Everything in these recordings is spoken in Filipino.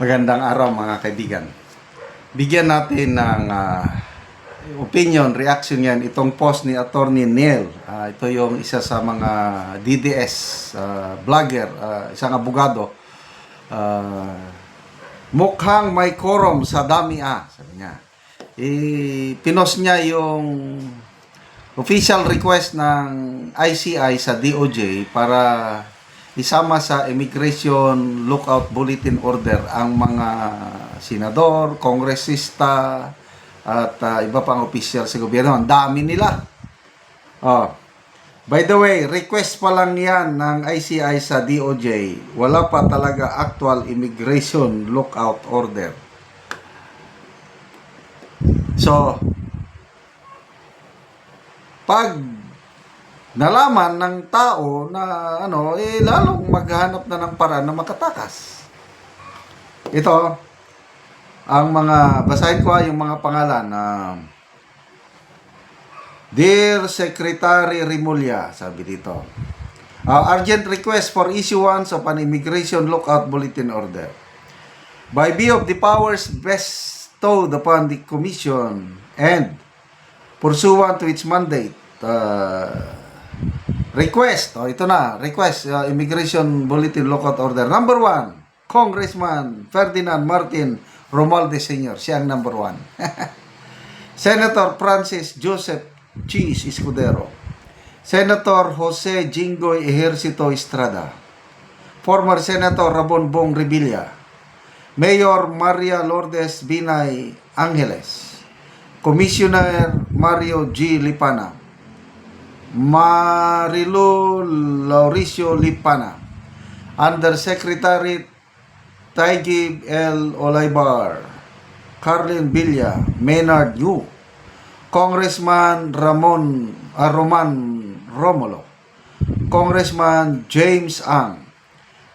Magandang araw mga kaibigan. Bigyan natin ng ah, opinion, reaction yan itong post ni Attorney Neil. Ah, ito yung isa sa mga DDS ah, vlogger, ah, isang abogado. Ah, mukhang may quorum sa dami ah, sabi niya. Eh, pinost niya yung official request ng ICI sa DOJ para isama sa Immigration Lookout Bulletin Order ang mga senador, kongresista, at ah, iba pang opisyal sa gobyerno. Ang dami nila. Oh. By the way, request pa lang yan ng ICI sa DOJ. Wala pa talaga actual Immigration Lookout Order. So, pag nalaman ng tao na ano, eh lalong maghanap na ng paraan na makatakas. Ito, ang mga, basahin ko ah, yung mga pangalan na Dear Secretary Rimulya, sabi dito, uh, urgent request for issuance of an immigration lookout bulletin order. By view of the powers bestowed upon the Commission and pursuant to its mandate, uh, request, oh, ito na, request, uh, Immigration Bulletin Lookout Order. Number one, Congressman Ferdinand Martin Romualdez Sr., siya ang number one. Senator Francis Joseph Cheese Escudero. Senator Jose Jingoy Ejercito Estrada. Former Senator Ramon Bong Revilla. Mayor Maria Lourdes Binay Angeles. Commissioner Mario G. Lipana. Marilu Lauricio Lipana. Undersecretary Taigib L. Olaybar. Carlin Villa. Maynard Yu. Congressman Ramon ah, Roman Romulo. Congressman James Ang.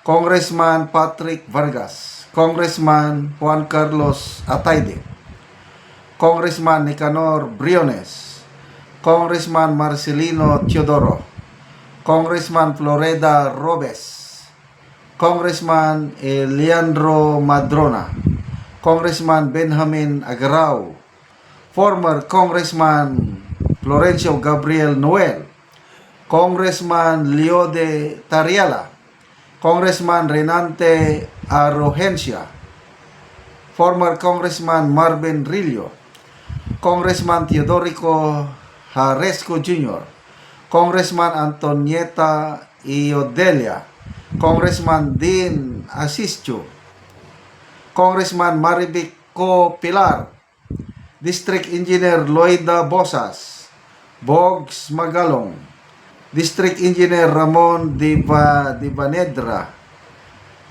Congressman Patrick Vargas. Congressman Juan Carlos Ataide. Congressman Nicanor Briones. Congressman Marcelino Teodoro. Congressman Floreda Robes. Congressman Leandro Madrona. Congressman Benjamin Agrao. Former Congressman Florencio Gabriel Noel. Congressman Leode Tariala. Congressman Renante Arrogencia. Former Congressman Marvin Rillo. Congressman Teodorico Haresco Jr., Congressman Antonieta Iodelia, Congressman Dean Asisio, Congressman Maribico Pilar, District Engineer Loida Bosas, Bogs Magalong, District Engineer Ramon Diva Divanedra,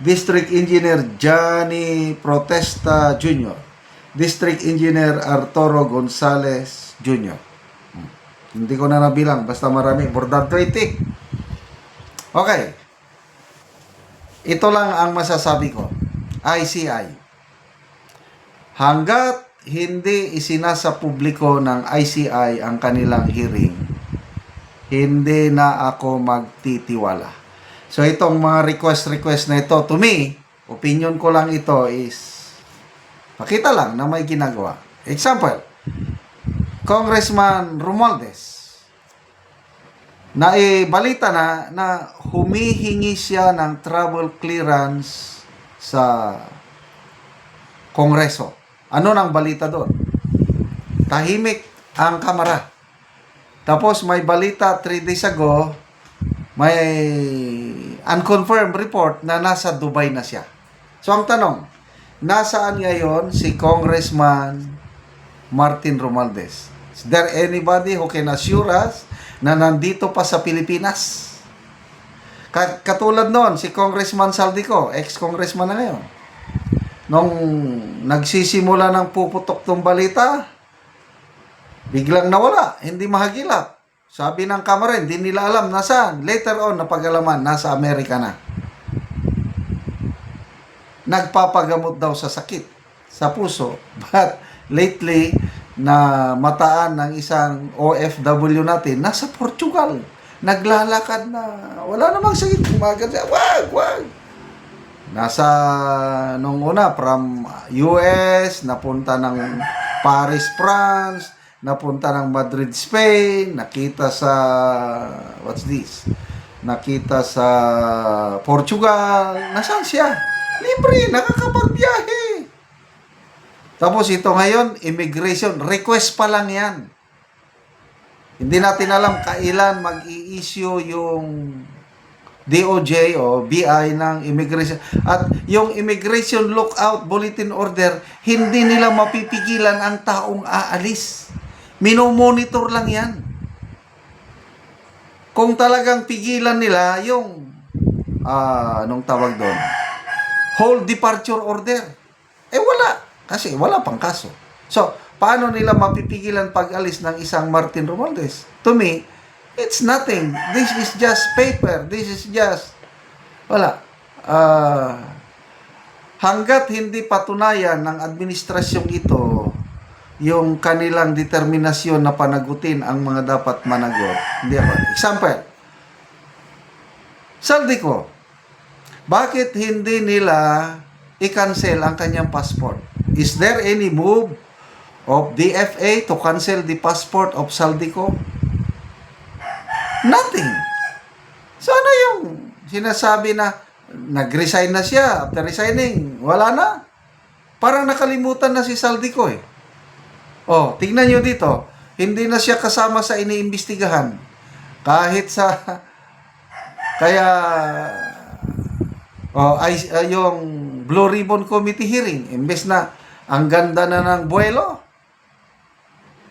District Engineer Johnny Protesta Jr., District Engineer Arturo Gonzales Jr. Hindi ko na nabilang, basta marami, more than 20. Okay. Ito lang ang masasabi ko. ICI. Hanggat hindi isinasa publiko ng ICI ang kanilang hearing, hindi na ako magtitiwala. So itong mga request-request na ito, to me, opinion ko lang ito is, pakita lang na may ginagawa. Example, Congressman Romualdez, na eh, balita na na humihingi siya ng travel clearance sa Kongreso. Ano nang balita doon? Tahimik ang kamera. Tapos may balita 3 days ago, may unconfirmed report na nasa Dubai na siya. So ang tanong, nasaan ngayon si Congressman Martin Romualdez? Is there anybody who can assure us na nandito pa sa Pilipinas? Ka- Katulad noon, si Congressman Saldico, ex-congressman na ngayon. Nung nagsisimula ng puputok tong balita, biglang nawala, hindi mahagilap. Sabi ng kamera, hindi nila alam nasaan. Later on, napag-alaman, nasa Amerika na. Nagpapagamot daw sa sakit, sa puso. But lately, na mataan ng isang OFW natin, nasa Portugal. Naglalakad na, wala namang sakit, kumagal siya, wag, wag. Nasa nung una from US, napunta ng Paris, France, napunta ng Madrid, Spain, nakita sa what's this? Nakita sa Portugal. Nasaan siya? Libre, nakakapagbiyahe. Tapos ito ngayon, immigration, request pa lang yan. Hindi natin alam kailan mag-i-issue yung DOJ o BI ng immigration. At yung immigration lookout bulletin order, hindi nila mapipigilan ang taong aalis. Minomonitor lang yan. Kung talagang pigilan nila yung ah anong tawag doon? Whole departure order. Eh wala. Kasi wala pang kaso. So, paano nila mapipigilan pag-alis ng isang Martin Romualdez? To me, it's nothing. This is just paper. This is just wala. Ah hanggat hindi patunayan ng administrasyong ito yung kanilang determinasyon na panagutin ang mga dapat managot. Hindi ako. Example, saldi ko, bakit hindi nila i-cancel ang kanyang passport? Is there any move of DFA to cancel the passport of Saldico? Nothing. So ano yung sinasabi na nag-resign na siya after resigning? Wala na. Parang nakalimutan na si Saldico eh. Oh, tingnan nyo dito. Hindi na siya kasama sa iniimbestigahan. Kahit sa kaya oh, ay, ay yung Blue Ribbon Committee hearing, imbes na ang ganda na ng buwelo,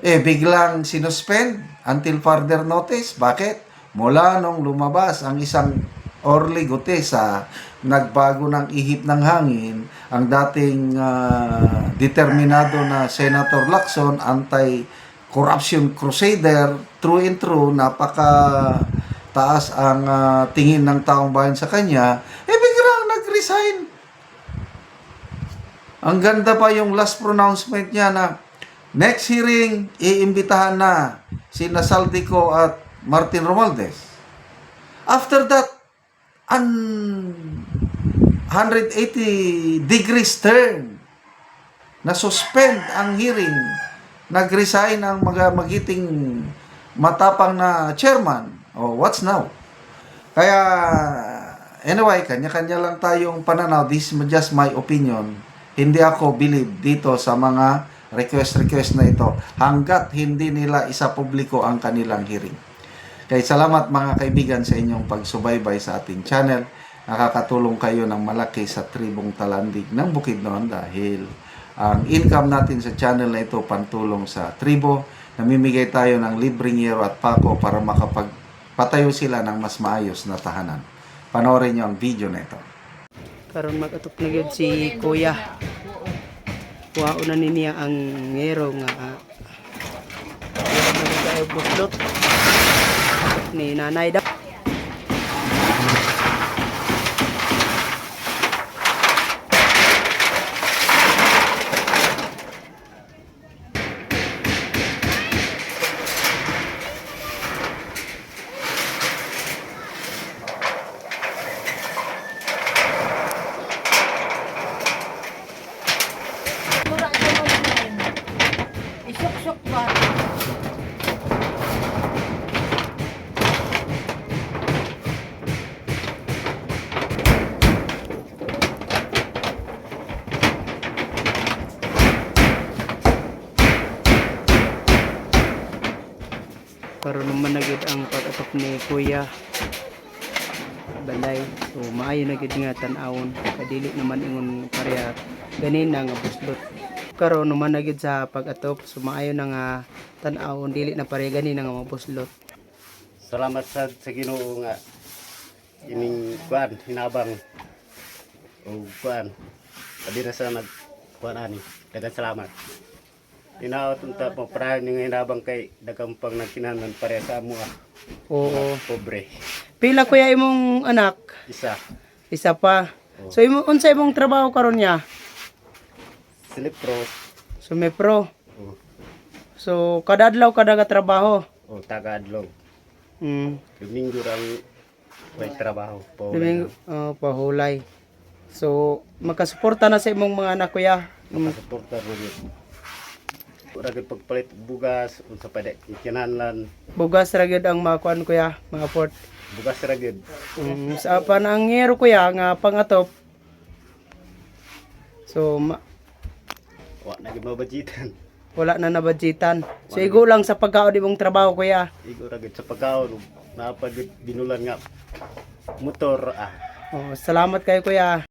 eh biglang sinuspend until further notice. Bakit? Mula nung lumabas ang isang Orly Gutesa, nagbago ng ihip ng hangin, ang dating ah, determinado na Senator Lacson, anti-corruption crusader, true and true, napaka taas ang ah, tingin ng taong bayan sa kanya, eh biglang nag-resign. Ang ganda pa yung last pronouncement niya na next hearing, iimbitahan na si Saldico at Martin Romualdez. After that, an 180 degrees turn na suspend ang hearing. Nag-resign ang mga magiting matapang na chairman. Oh what's now? Kaya anyway kanya-kanya lang tayong pananaw. This is just my opinion hindi ako believe dito sa mga request-request na ito hanggat hindi nila isa publiko ang kanilang hearing kaya salamat mga kaibigan sa inyong pagsubaybay sa ating channel. Nakakatulong kayo ng malaki sa tribong talandig ng Bukidnon dahil ang income natin sa channel na ito pantulong sa tribo. Namimigay tayo ng libreng yero at pako para makapagpatayo sila ng mas maayos na tahanan. Panoorin nyo ang video na ito. Karon mag-atok na gyud si Kuya. Kuhaon na niya ang ngero nga uh, ni nanay daw. Isok-sok ba? karon naman na pag-atok ni Kuya. Balay. So maayo na gyud nga tan-awon. Kadili naman ingon pareha ganina nga buslot. Karon naman na gyud sa pag-atop. So maayo na nga tan-awon dili na pareha ganina nga mga buslot. Salamat sa sa Ginoo nga ining kuan hinabang o kuan padi na sa nag kuan ani daghang salamat Inaot unta mo para ning hinabang kay daghang pang nagkinahanglan pare sa amo ah, Oo. pobre Pila kuya imong anak? isa Isa pa. So imo unsa imong trabaho karon niya? slip pro Sumepro. o, So kada adlaw kada ka trabaho. o taga adlaw Mm. domingo ang may trabaho po Domingo oh, pahulay. So, makasuporta na sa imong mga anak kuya. Makasuporta ro gyud pagpalit bugas unsa pa kinahanglan bugas ra gyud ang makuan kuya, mga port. bugas ra gyud. Um, sa panangero kuya nga pangatop. So, ma- Wa na gyud mabajitan. wala na nabadjitan. So, igo lang sa pagkaon imong trabaho kuya. Igo ra sa pagkaon napad binulan nga motor ah Oh, salamat kayo kuya.